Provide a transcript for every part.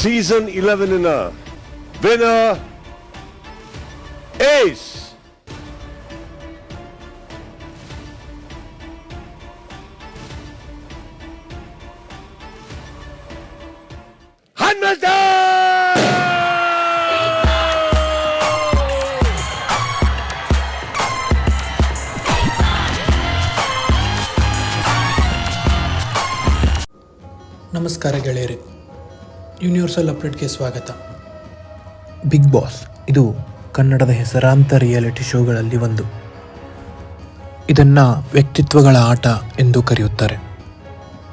Season Eleven winner ಏಸ್ ನಮಸ್ಕಾರ ಗೆಳೆಯರೆ universal ಅಪ್ಡೇಟ್ಗೆ ಸ್ವಾಗತ. ಬಿಗ್ ಬಾಸ್ ಇದು ಕನ್ನಡದ ಹೆಸರಾಂತ ರಿಯಾಲಿಟಿ ಶೋಗಳಲ್ಲಿ ಒಂದು. ಇದನ್ನು ವ್ಯಕ್ತಿತ್ವಗಳ ಆಟ ಎಂದು ಕರೆಯುತ್ತಾರೆ.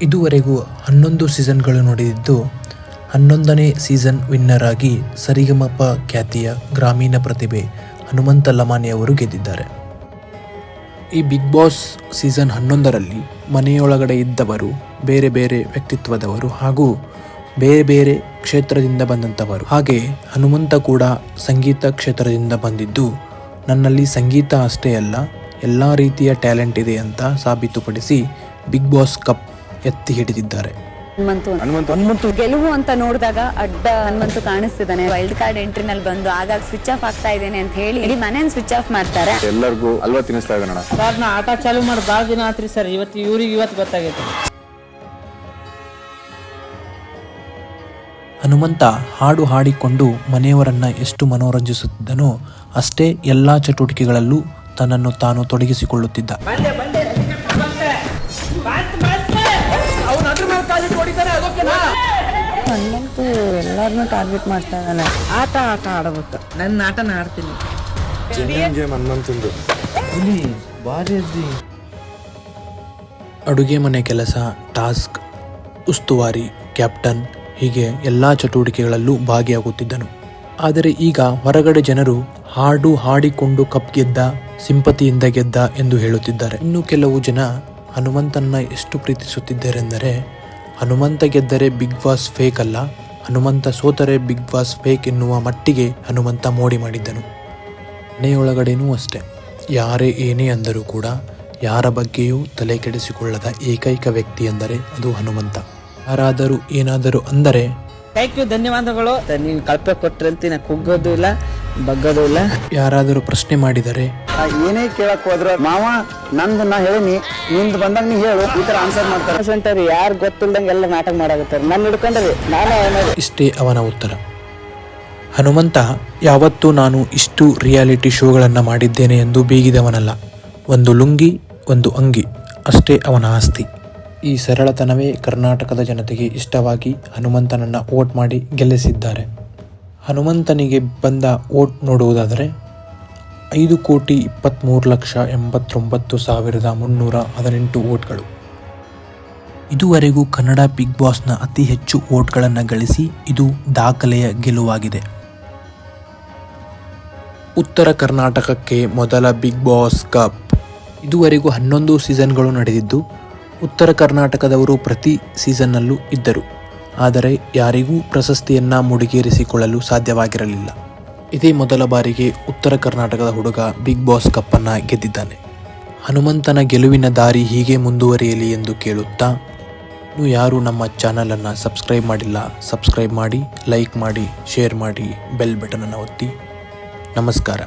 ಇದುವರೆಗೂ ಹನ್ನೊಂದು ಸೀಸನ್ಗಳು ನಡೆದಿದ್ದು, ಹನ್ನೊಂದನೇ ಸೀಸನ್ ವಿನ್ನರ್ ಆಗಿ ಸರಿಗಮಪ ಖ್ಯಾತಿಯ ಗ್ರಾಮೀಣ ಪ್ರತಿಭೆ ಹನುಮಂತ ಲಮಾನಿಯವರು ಗೆದ್ದಿದ್ದಾರೆ. ಈ ಬಿಗ್ ಬಾಸ್ ಸೀಸನ್ ಹನ್ನೊಂದರಲ್ಲಿ ಮನೆಯೊಳಗಡೆ ಇದ್ದವರು, ಬೇರೆ ಬೇರೆ ವ್ಯಕ್ತಿತ್ವದವರು ಹಾಗೂ ಬೇರೆ ಬೇರೆ ಕ್ಷೇತ್ರದಿಂದ ಬಂದಂಥವರು. ಹಾಗೆ ಹನುಮಂತ ಕೂಡ ಸಂಗೀತ ಕ್ಷೇತ್ರದಿಂದ ಬಂದಿದ್ದು ನನ್ನಲ್ಲಿ ಸಂಗೀತ ಅಷ್ಟೇ ಅಲ್ಲ ಎಲ್ಲ ರೀತಿಯ ಟ್ಯಾಲೆಂಟ್ ಇದೆ ಅಂತ ಸಾಬೀತುಪಡಿಸಿ ಬಿಗ್ ಬಾಸ್ ಕಪ್ ಎತ್ತಿ ಹಿಡಿದಿದ್ದಾರೆ. ಹನುಮಂತು. ಹನುಮಂತು. ಗೆಲುವು ಅಂತ ನೋಡಿದಾಗ ಅಡ್ಡ ಹನುಮಂತು ಕಾಣಿಸ್ತಿದ್ದಾನೆ. ವೈಲ್ಡ್ ಕಾರ್ಡ್ ಎಂಟ್ರಿನಲ್ಲಿ ಬಂದು ಆಗಾಗ ಸ್ವಿಚ್ ಆಫ್ ಆಗ್ತಾ ಇದ್ದೇನೆ ಅಂತ ಹೇಳಿ ಇಡೀ ಮನೇನ್ ಸ್ವಿಚ್ ಆಫ್ ಮಾಡ್ತಾರೆ. ಎಲ್ಲರಿಗೂ ಅಲ್ವಾ ತಿನ್ನಿಸ್ತಾ ಇದ್ದಾನಣ್ಣ ಸರ್ ನಾ ಆಟ ಚಾಲು ಮಾಡಿ ಭಾಳ ದಿನ ಆತ್ರಿ ಸರ್. ಇವತ್ತು ಇವ್ರಿಗೆ ಇವತ್ತು ಗೊತ್ತಾಗೈತೆ. ಹನುಮಂತ ಹಾಡು ಹಾಡಿಕೊಂಡು ಮನೆಯವರನ್ನ ಎಷ್ಟು ಮನೋರಂಜಿಸುತ್ತಿದ್ದನೋ ಅಷ್ಟೇ ಎಲ್ಲ ಚಟುವಟಿಕೆಗಳಲ್ಲೂ ತನ್ನನ್ನು ತಾನು ತೊಡಗಿಸಿಕೊಳ್ಳುತ್ತಿದ್ದ. ಹನುಮಂತು ಎಲ್ಲಾರನ್ನೂ ಟಾರ್ಗೆಟ್ ಮಾಡ್ತಾ ಇದ್ದಾನೆ. ಆಟ ಆಟ ಆಡಬೇಕು. ನನ್ನ ಆಟ ನಾ ಆಡ್ತೀನಿ ಅಡುಗೆ ಮನೆ ಕೆಲಸ ಟಾಸ್ಕ್ ಉಸ್ತುವಾರಿ ಕ್ಯಾಪ್ಟನ್ ಹೀಗೆ ಎಲ್ಲ ಚಟುವಟಿಕೆಗಳಲ್ಲೂ ಭಾಗಿಯಾಗುತ್ತಿದ್ದನು. ಆದರೆ ಈಗ ಹೊರಗಡೆ ಜನರು ಹಾಡು ಹಾಡಿಕೊಂಡು ಕಪ್ ಗೆದ್ದ, ಸಿಂಪತಿಯಿಂದ ಗೆದ್ದ ಎಂದು ಹೇಳುತ್ತಿದ್ದಾರೆ. ಇನ್ನು ಕೆಲವು ಜನ ಹನುಮಂತನ್ನ ಎಷ್ಟು ಪ್ರೀತಿಸುತ್ತಿದ್ದಾರೆಂದರೆ, ಹನುಮಂತ ಗೆದ್ದರೆ ಬಿಗ್ ಬಾಸ್ ಫೇಕ್ ಅಲ್ಲ, ಹನುಮಂತ ಸೋತರೆ ಬಿಗ್ ಬಾಸ್ ಫೇಕ್ ಎನ್ನುವ ಮಟ್ಟಿಗೆ ಹನುಮಂತ ಮೋಡಿ ಮಾಡಿದ್ದನು. ಮನೆಯೊಳಗಡೆನೂ ಅಷ್ಟೆ. ಯಾರೇ ಏನೇ ಅಂದರೂ ಕೂಡ, ಯಾರ ಬಗ್ಗೆಯೂ ತಲೆ ಕೆಡಿಸಿಕೊಳ್ಳದ ಏಕೈಕ ವ್ಯಕ್ತಿ ಎಂದರೆ ಅದು ಹನುಮಂತ. ಯಾರಾದರೂ ಏನಾದರೂ ಅಂದರೆ ಥ್ಯಾಂಕ್ ಯು ಧನ್ಯವಾದಗಳು. ನೀವು ಕಲ್ಪೆ ಕೊಟ್ರಂತ ನಾ ಕುಗ್ಗೋದು ಇಲ್ಲ ಬಗ್ಗೋದು ಇಲ್ಲ. ಯಾರಾದರೂ ಪ್ರಶ್ನೆ ಮಾಡಿದರೆ ಆ ಏನೇ ಕೇಳಕ್ ಹೋದ್ರ ಮಾವ ನಂದು ನಾ ಹೇಳಿನಿ ನಿಂದ್ ಬಂದಾಗ ನೀ ಹೇಳು ಈ ತರ ಆನ್ಸರ್ ಮಾಡ್ತಾರೆ. ಸೆಂಟರ್ ಯಾರು ಗೊತ್ತಿಲ್ದಂಗೆ ಎಲ್ಲ ನಾಟಕ ಮಾಡಾಕತ್ತಾರೆ. ನನ್ನ ಹಿಡ್ಕೊಂಡ್ರಿ ನಾನು ಇಷ್ಟೇ ಅವನ ಉತ್ತರ. ಹನುಮಂತ ಯಾವತ್ತೂ ನಾನು ಇಷ್ಟು ರಿಯಾಲಿಟಿ ಶೋಗಳನ್ನು ಮಾಡಿದ್ದೇನೆ ಎಂದು ಬೀಗಿದವನಲ್ಲ. ಒಂದು ಲುಂಗಿ ಒಂದು ಅಂಗಿ ಅಷ್ಟೇ ಅವನ ಆಸ್ತಿ. ಈ ಸರಳತನವೇ ಕರ್ನಾಟಕದ ಜನತೆಗೆ ಇಷ್ಟವಾಗಿ ಹನುಮಂತನನ್ನು ವೋಟ್ ಮಾಡಿ ಗೆಲ್ಲಿಸಿದ್ದಾರೆ. ಹನುಮಂತನಿಗೆ ಬಂದ ವೋಟ್ ನೋಡುವುದಾದರೆ ಐದು ಕೋಟಿ ಇಪ್ಪತ್ತ್ಮೂರು ಲಕ್ಷ ಎಂಬತ್ತೊಂಬತ್ತು ಸಾವಿರದ ಮುನ್ನೂರ ಹದಿನೆಂಟು ವೋಟ್ಗಳು. ಇದುವರೆಗೂ ಕನ್ನಡ ಬಿಗ್ ಬಾಸ್ನ ಅತಿ ಹೆಚ್ಚು ವೋಟ್ಗಳನ್ನು ಗಳಿಸಿ ಇದು ದಾಖಲೆಯ ಗೆಲುವಾಗಿದೆ. ಉತ್ತರ ಕರ್ನಾಟಕಕ್ಕೆ ಮೊದಲ ಬಿಗ್ ಬಾಸ್ ಕಪ್. ಇದುವರೆಗೂ ಹನ್ನೊಂದು ಸೀಸನ್ಗಳು ನಡೆದಿದ್ದು ಉತ್ತರ ಕರ್ನಾಟಕದವರು ಪ್ರತಿ ಸೀಸನ್ನಲ್ಲೂ ಇದ್ದರು. ಆದರೆ ಯಾರಿಗೂ ಪ್ರಶಸ್ತಿಯನ್ನು ಮುಡಿಗೇರಿಸಿಕೊಳ್ಳಲು ಸಾಧ್ಯವಾಗಿರಲಿಲ್ಲ. ಇದೇ ಮೊದಲ ಬಾರಿಗೆ ಉತ್ತರ ಕರ್ನಾಟಕದ ಹುಡುಗ ಬಿಗ್ ಬಾಸ್ ಕಪ್ಪನ್ನು ಗೆದ್ದಿದ್ದಾನೆ. ಹನುಮಂತನ ಗೆಲುವಿನ ದಾರಿ ಹೀಗೆ ಮುಂದುವರಿಯಲಿ ಎಂದು ಕೇಳುತ್ತಾ ನೀವು ಯಾರು ನಮ್ಮ ಚಾನಲನ್ನು ಸಬ್ಸ್ಕ್ರೈಬ್ ಮಾಡಿಲ್ಲ, ಸಬ್ಸ್ಕ್ರೈಬ್ ಮಾಡಿ, ಲೈಕ್ ಮಾಡಿ, ಶೇರ್ ಮಾಡಿ, ಬೆಲ್ ಬಟನನ್ನು ಒತ್ತಿ. ನಮಸ್ಕಾರ.